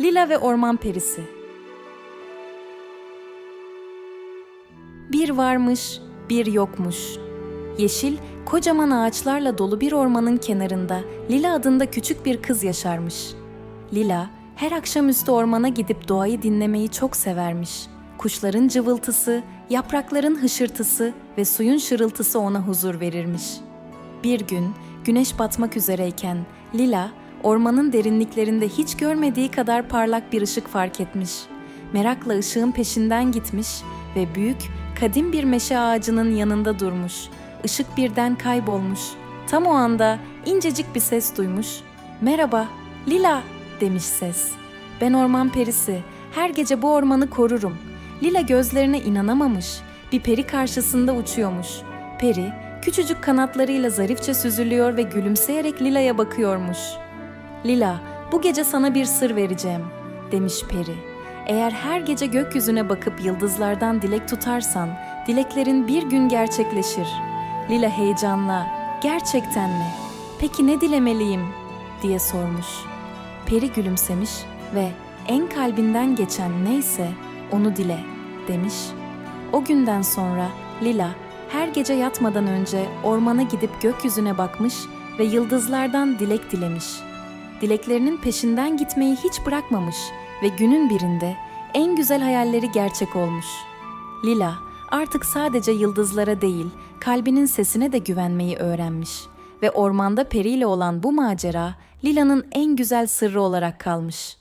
Lila ve Orman Perisi Bir varmış, bir yokmuş. Yeşil, kocaman ağaçlarla dolu bir ormanın kenarında Lila adında küçük bir kız yaşarmış. Lila, her akşamüstü ormana gidip doğayı dinlemeyi çok severmiş. Kuşların cıvıltısı, yaprakların hışırtısı ve suyun şırıltısı ona huzur verirmiş. Bir gün güneş batmak üzereyken Lila ormanın derinliklerinde hiç görmediği kadar parlak bir ışık fark etmiş. Merakla ışığın peşinden gitmiş ve büyük, kadim bir meşe ağacının yanında durmuş. Işık birden kaybolmuş. Tam o anda incecik bir ses duymuş. "Merhaba, Lila." demiş ses. "Ben orman perisi. Her gece bu ormanı korurum." Lila gözlerine inanamamış. Bir peri karşısında uçuyormuş. Peri, küçücük kanatlarıyla zarifçe süzülüyor ve gülümseyerek Lila'ya bakıyormuş. Lila, bu gece sana bir sır vereceğim, demiş peri. Eğer her gece gökyüzüne bakıp yıldızlardan dilek tutarsan, dileklerin bir gün gerçekleşir. Lila heyecanla, gerçekten mi? Peki ne dilemeliyim? diye sormuş. Peri gülümsemiş ve en kalbinden geçen neyse onu dile demiş. O günden sonra Lila her gece yatmadan önce ormana gidip gökyüzüne bakmış ve yıldızlardan dilek dilemiş. Dileklerinin peşinden gitmeyi hiç bırakmamış ve günün birinde en güzel hayalleri gerçek olmuş. Lila artık sadece yıldızlara değil, kalbinin sesine de güvenmeyi öğrenmiş ve ormanda Peri ile olan bu macera Lila'nın en güzel sırrı olarak kalmış.